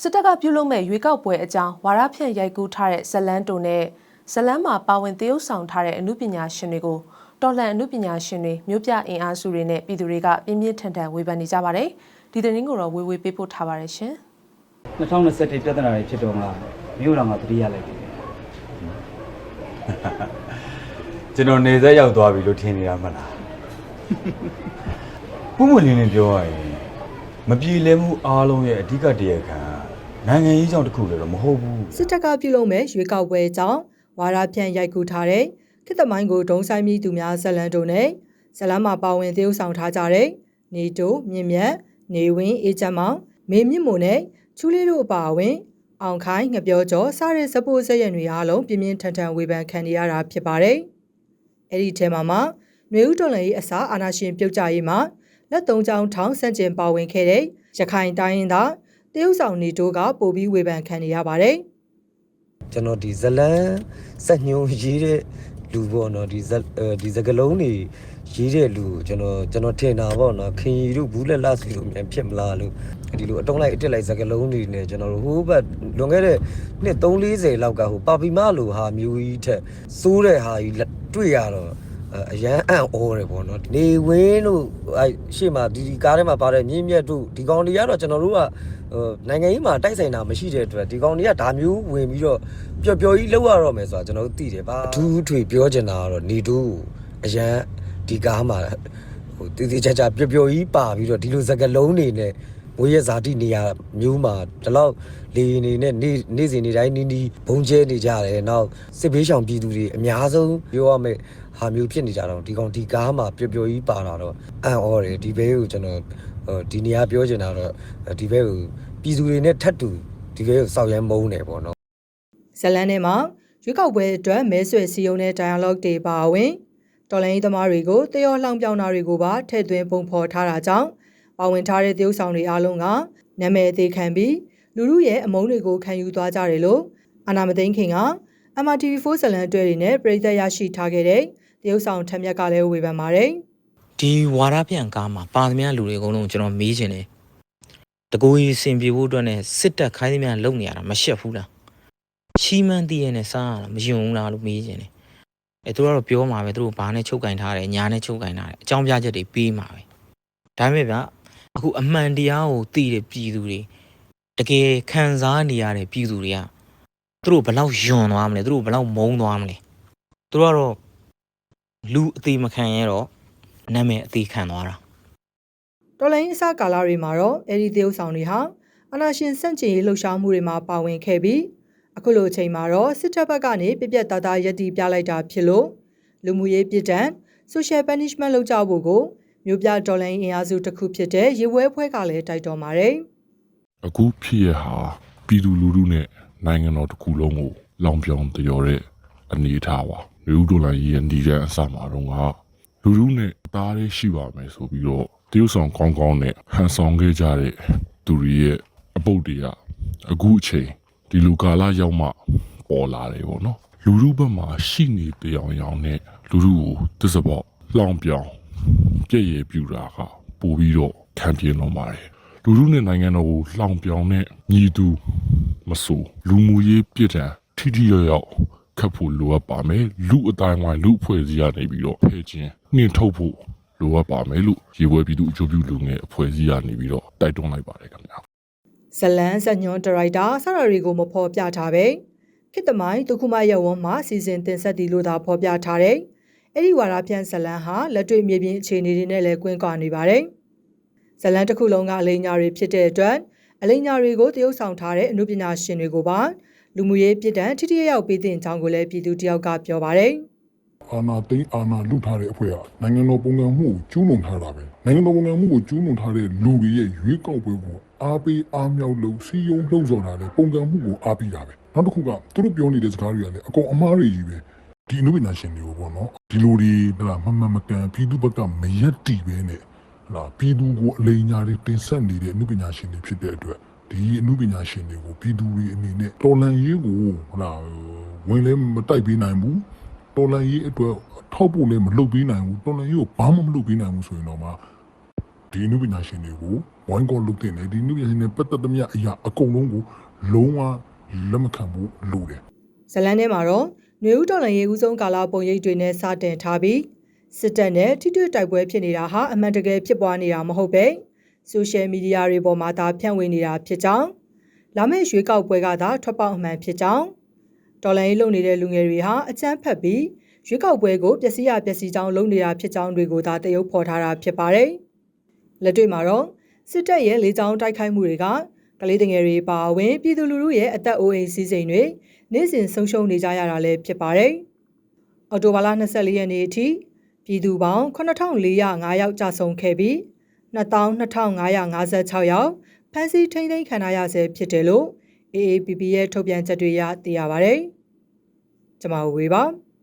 စစ်တပ်ကပြုလုပ်မဲ့ရွေးကောက်ပွဲအကြောင်းဝါရဖြန့်ရိုက်ကူးထားတဲ့ဇလန်းတုံနဲ့ဇလန်းမှာပါဝင်သရုပ်ဆောင်ထားတဲ့အမှုပညာရှင်တွေကိုတော်လှန်အမှုပညာရှင်တွေမြို့ပြအင်အားစုတွေနဲ့ပြည်သူတွေကပြင်းပြင်းထန်ထန်ဝေဖန်နေကြပါတယ်။ဒီသတင်းကိုတော့ဝေဝေပေးပို့ထားပါတယ်ရှင်။2021ပြဿနာတွေဖြစ်တော့မှမြို့တော်ကသတိရလိုက်တယ်ကျွန်တော်နေဆက်ရောက်သွားပြီလို့ထင်နေတာမလားပုံမှန်လင်းလင်းပြောရရင်မပြေလည်မှုအားလုံးရဲ့အဓိကတရားခံ နိုင်ငံရေးကြောင့်တစ်ခုလည်းတော့မဟုတ်ဘူးစစ်တပ်ကပြုလုပ်မဲ့ရွေးကောက်ပွဲကြောင့်ဝါရဖြန့်ရိုက်ကူးထားတဲ့ခေတ်သမိုင်းကိုဒုံဆိုင်မိသူများဇလန်တို့နဲ့ဇလန်မှာပါဝင်သရုပ်ဆောင်ထားကြတဲ့နေတိုမြင့်မြတ်နေဝင်းအေးချမ်းမောင်မေမြင့်မို့နဲ့ချူလေးတို့အပါအဝင် အောင်ခိုင်ငပြောကျော်စတဲ့စပိုးစက်ရံတွေအားလုံးပြင်းပြင်းထန်ထန်ဝေဖန်ခံနေရတာဖြစ်ပါတယ်။အဲ့ဒီထဲမှာမှຫນွေဦးတော်လည်းအစားအာနာရှင်ပြုတ်ကြရေးမှာလက်သုံးချောင်းထောင်းဆန့်ကျင်ပါဝင်ခဲ့တဲ့ရခိုင်တိုင်းရင်းသား တရုတ်ဆောင်နေတို့ကပိုပြီးဝေဖန်ခံနေရပါတယ်။ကျွန်တော်ဒီဇလန်းစက်ညုံရေးတဲ့လူပေါ့နော်ဒီဇက်အဲဒီစကလုံးတွေရေးတဲ့လူကိုကျွန်တော်ကျွန်တော်ထင်တာပေါ့နော်ခင်ရီတို့ဘူးလက်လစီလိုမြန်ဖြစ်မလားလို့ဒီလိုအတုံးလိုက်အစ်စ်လိုက်စကလုံးတွေနဲ့ကျွန်တော်တို့ဟိုးဘက်လွန်ခဲ့တဲ့နှစ်340လောက်ကဟိုပါပီမလိုဟာမျိုးကြီးထက်စိုးတဲ့ဟာကြီးလက်တွေ့ရတော့အရန်အံ့ဩတယ်ပေါ့နော်နေဝင်းတို့အဲရှေ့မှာဒီဒီကားထဲမှာပါတဲ့မြင့်မြတ်တို့ဒီကောင်တွေကတော့ကျွန်တော်တို့က ဟိုနိုင်ငံရေးမှာတိုက်ဆိုင်တာမရှိတဲ့အတွက်ဒီကောင်တွေကဒါမျိုးဝင်ပြီးတော့ပျော်ပျော်ကြီးလောက်ရတော့မယ်ဆိုတာကျွန်တော်တို့သိတယ်ပါအထူးထွေပြောချင်တာကတော့နေတို့အရန်ဒီကားမှာဟိုတည်တည်ချာချာပျော်ပျော်ကြီးပါပြီးတော့ဒီလိုစကားလုံးတွေနဲ့ဝေးရဇာတိနေရာမျိုးမှာဒီလောက်လေနေနဲ့နေနေစဉ်နေတိုင်းနီးနီးဘုံကျဲနေကြတယ်နောက်စစ်ဘေးရှောင်ပြည်သူတွေအများဆုံးပြောရမယ်ဟာမျိုးဖြစ်နေကြတော့ဒီကောင်ဒီကားမှာပျော်ပျော်ကြီးပါလာတော့အံ့ဩတယ်ဒီဘဲကိုကျွန်တော် ဟိုဒီနေရာပြောချင်တာတော့ဒီဘဲကိုပြည်သူတွေနဲ့ထပ်တူဒီဘဲကိုစောက်ရမ်းမုန်းတယ်ပေါ့နော်ဇလန်ထဲမှာရွေးကောက်ပွဲအတွက်မဲဆွယ်စည်းရုံးတဲ့ dialogue တွေပါဝင်တော်လိုင်းသမားတွေကိုတရောလှောင်ပြောင်းတာတွေကိုပါထည့်သွင်းပုံဖော်ထားတာကြောင့်ပါဝင်ထားတဲ့သရုပ်ဆောင်တွေအားလုံးကနာမည်အသေးခံပြီးလူလူရဲ့အမုန်းတွေကိုခံယူသွားကြတယ်လို့အာနာမသိန်းခင်က MRTV4 ဇလန်အတွဲတွေနဲ့ပြည်သက်ရရှိထားခဲ့တဲ့သရုပ်ဆောင်ထက်မြက်ကလည်းဝေဖန်ပါတယ် ဒီဝါရပြန်ကားမှာပါသမျှလူတွေအကုန်လုံးကျွန်တော်မေးချင်တယ်တကူကြီးစင်ပြေဖို့အတွက်နဲ့စစ်တပ်ခိုင်းသမျှလုပ်နေရတာမရှက်ဘူးလားချီးမန်းတည်ရနဲ့စားရတာမယုံဘူးလားလို့မေးချင်တယ်အဲသူတို့ကတော့ပြောမှာပဲသူတို့ဘာနဲ့ချုပ်ကင်ထားတယ်ညာနဲ့ချုပ်ကင်ထားတယ်အကြောင်းပြချက်တွေပေးမှာပဲဒါပေမဲ့ဗျအခုအမှန်တရားကိုသိတဲ့ပြည်သူတွေတကယ်ခံစားနေရတဲ့ပြည်သူတွေကသူတို့ဘယ်လောက်ယွန်သွားမလဲသူတို့ဘယ်လောက်မုန်းသွားမလဲသူတို့ကတော့လူအသေးမခံရတော့ နာမည်အသေးခံသွားတာတော်လိုင်းအစကာလတွေမှာတော့အဲဒီသရုပ်ဆောင်တွေဟာအနာရှင်စန့်ကျင်ရေးလှုပ်ရှားမှုတွေမှာပါဝင်ခဲ့ပြီးအခုလိုအချိန်မှာတော့စစ်တပ်ဘက်ကနေပြပြတသားရည်တည်ပြလိုက်တာဖြစ်လို့လူမှုရေးပြည်တံ social punishment လုပ်ကြဖို့ကိုမြို့ပြတော်လိုင်းအင်အားစုတစ်ခုဖြစ်တဲ့ရေပွဲဖွဲကလည်းတိုက်တော်ပါတယ်အခုဖြစ်ရဟာပြည်သူလူထုနဲ့နိုင်ငံတော်တစ်ခုလုံးကိုလောင်ပြောင်တရော်တဲ့အနေအထားပါလူဒိုလာရင်းဒီတဲ့အစမှာတော့ ကလူထုနဲ့အသားလေးရှိပါမယ်ဆိုပြီးတော့တရုတ်ဆောင်ကောင်းကောင်းနဲ့ဟန်ဆောင်ခဲ့ကြတဲ့သူတွေရဲ့အပုတ်တွေကအခုအချိန်ဒီလူကာလရောက်မှပေါ်လာတယ်ပေါ့နော်လူထုဘက်မှာရှိနေတရားရောင်နဲ့လူထုကိုတစ္ဆပေါက်လောင်ပြောင်ပြည့်ရပြူတာကပို့ပြီးတော့ခံပြင်းတော့ပါတယ်လူလူနဲ့နိုင်ငံတော်ကိုလှောင်ပြောင်တဲ့ညီသူမဆိုလူမှုရေးပြစ်ဒဏ်ထိထိရောက်ရောက် ခတ်ဖို့လိုအပ်ပါမယ်လူအတိုင်းဝိုင်းလူအဖွဲ့အစည်းကနေပြီးတော့ဖဲခြင်းနှင်ထုတ်ဖို့လိုအပ်ပါမယ်လို့ရေပွဲပြည်သူအကျိုးပြုလူငယ်အဖွဲ့အစည်းကနေပြီးတော့တိုက်တွန်းလိုက်ပါတယ်ခင်ဗျာဇလန်ဇညွန်ဒရိုက်တာဆရာတွေကိုမဖော်ပြထားပဲခေတ္တမိုင်းဒုက္ခမရဝန်းမှာစီစဉ်တင်ဆက်တီလို့သာဖော်ပြထားတဲ့အဲ့ဒီဝါရပြန်ဇလန်ဟာလက်တွေ့မြေပြင်အခြေအနေတွေနဲ့လည်းကွင်းကွာနေပါတယ်ဇလန်တစ်ခုလုံးကအလိညာတွေဖြစ်တဲ့အတွက်အလိညာတွေကိုတရုပ်ဆောင်ထားတဲ့အမှုပညာရှင်တွေကိုပါ လူမှုရေးပြည်တံထိထိရောက်ပေးတင်ကြောင်းကိုလည်းပြည်သူတယောက်ကပြောပါတယ်အာဏာသိမ်းအာဏာလုထားတဲ့အဖွဲ့ကနိုင်ငံတော်ပုံကံမှုကိုကျူးလွန်ထားတာပဲနိုင်ငံတော်ပုံကံမှုကိုကျူးလွန်ထားတဲ့လူတွေရဲ့ရွေးကောက်ပွဲကိုအားပေးအားမြောက်လို့စီယုံလှုံ့ဆော်တာလေပုံကံမှုကိုအားပေးတာပဲနောက်တစ်ခုကသူတို့ပြောနေတဲ့စကားတွေကလည်းအကုန်အမားတွေကြီးပဲဒီအနုပညာရှင်တွေကိုပေါ့နော်ဒီလိုတွေဟလာမမမကန်ပြည်သူဘက်ကမရက်တီပဲနဲ့ဟလာပြည်သူကိုအလိညာတွေတင်ဆက်နေတဲ့အနုပညာရှင်တွေဖြစ်တဲ့အတွက် ဒီအနုပညာရှင်တွေကိုပြည်သူတွေအနေနဲ့တော်လန်ရေးကိုဟလာဝင်လဲမတိုက်ပေးနိုင်ဘူးတော်လန်ရေးအတွက်ထောက်ဖို့လည်းမလုပ်ပေးနိုင်ဘူးတော်လန်ရေးကိုဘာမှမလုပ်ပေးနိုင်ဘူးဆိုရင်တော့မှဒီအနုပညာရှင်တွေကိုဟဝိုင်းကောလုပ်တဲ့နေဒီနုပညာရှင်နဲ့ပတ်သက်သမျှအရာအကုန်လုံးကိုလုံးဝလက်မခံဘူးလို့တယ်ဇလန်ထဲမှာတော့ຫນွေဦးတော်လန်ရေးဦးဆုံးကာလပုံရိပ်တွေနဲ့စတင်ထားပြီးစစ်တပ်နဲ့ထိတွေ့တိုက်ပွဲဖြစ်နေတာဟာအမှန်တကယ်ဖြစ်ပွားနေတာမဟုတ်ပဲ ဆိုရှယ်မီဒီယာတွေပေါ်မှာသာဖြန့်ဝေနေတာဖြစ်ကြောင်းလာမယ့်ရွေးကောက်ပွဲကသာထွက်ပေါက်အမှန်ဖြစ်ကြောင်းတော်လန်ရေးလုပ်နေတဲ့လူငယ်တွေဟာအကြမ်းဖက်ပြီးရွေးကောက်ပွဲကိုပျက်စီးရပျက်စီးကြောင်းလုပ်နေတာဖြစ်ကြောင်းတွေကိုသာတရုပ်ဖော်ထားတာဖြစ်ပါတယ်လက်တွေ့မှာတော့စစ်တပ်ရဲ့လေကြောင်းတိုက်ခိုက်မှုတွေကကလေးတငယ်တွေပါဝင်ပြည်သူလူထုရဲ့အသက်အိုးအိမ်စီးစိမ်တွေနေ့စဉ်ဆုံးရှုံးနေကြရတာလည်းဖြစ်ပါတယ်။အော်တိုဘာလ24ရက်နေ့အထိပြည်သူပေါင်း9405ယောက်ကြာဆုံးခဲ့ပြီး 22,556ယောက်ဖမ်းဆီးထိန်းသိမ်းခံရဆဲဖြစ်တယ်လို့ AAPP ရဲ့ထုတ်ပြန်ချက်တွေရသိရပါတယ်။ကျွန်မဝေပါ။